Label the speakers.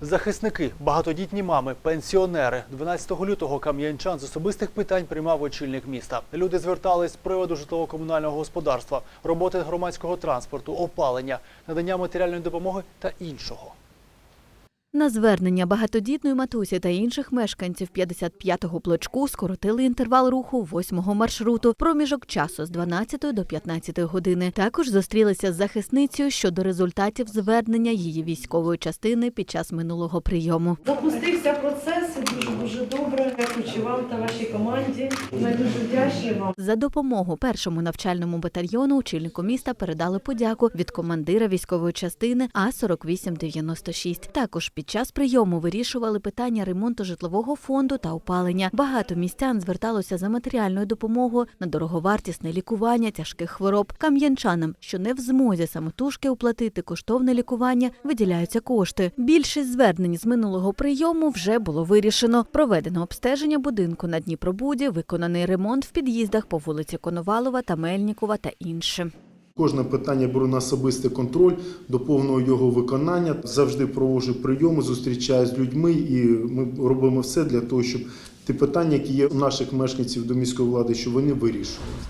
Speaker 1: Захисники, багатодітні мами, пенсіонери. 12 лютого кам'янчан з особистих питань приймав очільник міста. Люди звертались з приводу житлово-комунального господарства, роботи громадського транспорту, опалення, надання матеріальної допомоги та іншого.
Speaker 2: На звернення багатодітної матусі та інших мешканців 55-го плочку скоротили інтервал руху 8-го маршруту, проміжок часу з 12 до 15 години. Також зустрілися з захисницею щодо результатів звернення її військової частини під час минулого прийому.
Speaker 3: Запустився процес дуже дуже добре. Дякуючи вам та вашій команді. Ми дуже вдячні вам.
Speaker 2: За допомогу першому навчальному батальйону очільнику міста передали подяку від командира військової частини А 4896 Також під час прийому вирішували питання ремонту житлового фонду та опалення. Багато містян зверталося за матеріальною допомогою на дороговартісне лікування тяжких хвороб. Кам'янчанам, що не в змозі самотужки оплатити коштовне лікування, виділяються кошти. Більшість звернень з минулого прийому вже було вирішено. Проведено обстеження будинку на Дніпробуді, виконаний ремонт в під'їздах по вулиці Коновалова та Мельнікова та інше.
Speaker 4: Кожне питання беру на особистий контроль до повного його виконання. Завжди проводжу прийоми, зустрічаюся з людьми, і ми робимо все для того, щоб ті питання, які є у наших мешканців до міської влади, щоб вони вирішувалися.